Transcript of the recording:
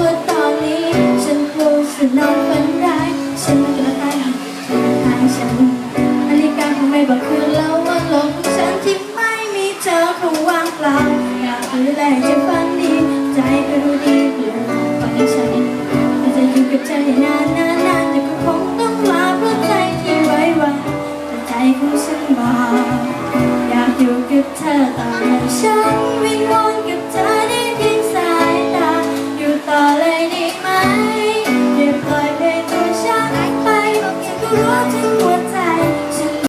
ว่าตอนนี้ฉันคงสุดนอนฝันร้ายฉันจะมาตหรอฉัาตฉันนาฬิกาของไม่บอกคือเล่าว่าลงฉันที่ไม่มีเธอคงว่างเปล่าอยากรู้แต่จะฝันดี ใจก็รู้ดีเพื่อฝันฉันแต่จะอยู่กับเธอได้นานนานนานแต่ก็คงต้องลาเพราะใจที่ไว้วางแต่ใจของฉันบอกอยากอยู่กับเธอตอนฉันวิ่งวอน